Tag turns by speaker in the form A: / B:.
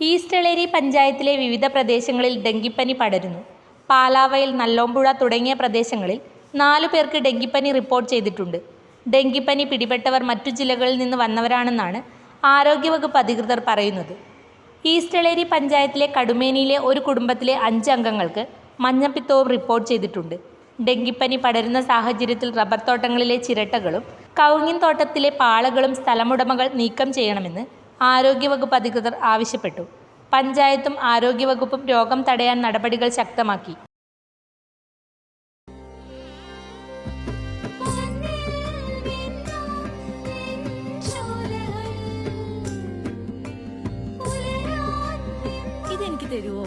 A: ഈസ്റ്റളേരി പഞ്ചായത്തിലെ വിവിധ പ്രദേശങ്ങളിൽ ഡെങ്കിപ്പനി പടരുന്നു. പാലാവയിൽ നല്ലോമ്പുഴ തുടങ്ങിയ പ്രദേശങ്ങളിൽ നാലു പേർക്ക് ഡെങ്കിപ്പനി റിപ്പോർട്ട് ചെയ്തിട്ടുണ്ട്. ഡെങ്കിപ്പനി പിടിപെട്ടവർ മറ്റു ജില്ലകളിൽ നിന്ന് വന്നവരാണെന്നാണ് ആരോഗ്യവകുപ്പ് അധികൃതർ പറയുന്നത്. ഈസ്റ്റളേരി പഞ്ചായത്തിലെ കടുമേനിയിലെ ഒരു കുടുംബത്തിലെ അഞ്ച് അംഗങ്ങൾക്ക് മഞ്ഞപ്പിത്തവും റിപ്പോർട്ട് ചെയ്തിട്ടുണ്ട്. ഡെങ്കിപ്പനി പടരുന്ന സാഹചര്യത്തിൽ റബ്ബർ തോട്ടങ്ങളിലെ ചിരട്ടകളും കൗങ്ങിൻ തോട്ടത്തിലെ പാളകളും സ്ഥലമുടമകൾ നീക്കം ചെയ്യണമെന്ന് ആരോഗ്യവകുപ്പ് അധികൃതർ ആവശ്യപ്പെട്ടു. പഞ്ചായത്തും ആരോഗ്യവകുപ്പും രോഗം തടയാൻ നടപടികൾ ശക്തമാക്കി.
B: ഇതെനിക്ക് തരുവോ?